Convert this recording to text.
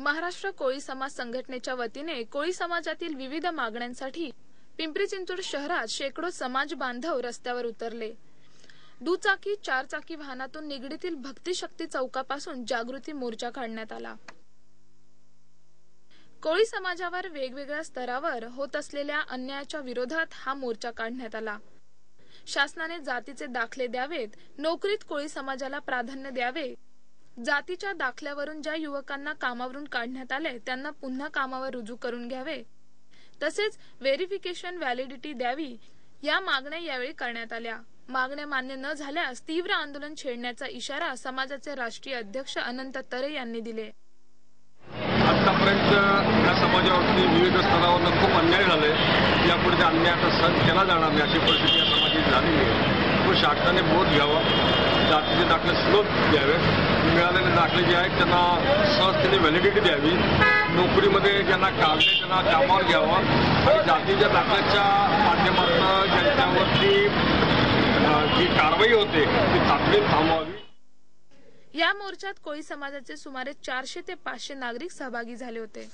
महाराष्ट्र कोळी समाज संघटनेच्या वतीने कोळी समाजातील विविध मागण्यांसाठी पिंपरी चिंचवड शहरात शेकडो समाज बांधव रस्त्यावर उतरले. दुचाकी चारचाकी वाहनातून निगडीतील भक्तिशक्ती चौकापासून जागृती मोर्चा काढण्यात आला. कोळी समाजावर वेगवेगळ्या स्तरावर होत असलेल्या अन्यायाच्या विरोधात हा मोर्चा काढण्यात आला. शासनाने जातीचे दाखले द्यावेत नोकरीत कोळी समाजाला प्राधान्य द्यावे जातीच्या दाखल्यावरून ज्या युवकांना कामावरून काढण्यात आले त्यांना पुन्हा कामावर रुजू करून घ्यावे. तसेच व्हेरिफिकेशन व्हॅलिडिटी द्यावी या मागण्या यावेळी करण्यात आल्या. मागण्या मान्य न झाल्यास तीव्र आंदोलन छेडण्याचा इशारा समाजाचे राष्ट्रीय अध्यक्ष अनंत तरे यांनी दिले. आतापर्यंत या समाजावरती विविध स्तरावर खूप अन्याय झाले. यापुढे त्या अन्यायाचा सहन केला जाणार नाही अशी परिस्थिती या समाजाची झालेली आहे. तो शासनाने बोध घ्यावा. जातीचे दाखले सुलभ द्यावेत मिळालेले दाखले जे आहेत त्यांना सहजतेने व्हॅलिडिटी द्यावी. नोकरीमध्ये ज्यांना काढले त्यांना कामावर घ्यावं. आणि जातीच्या दाखल्याच्या माध्यमातून ज्यांच्यावरती जी कारवाई होते ती तातडीत थांबवावी. या मोर्चात कोळी समाजाचे सुमारे चारशे ते पाचशे नागरिक सहभागी झाले होते.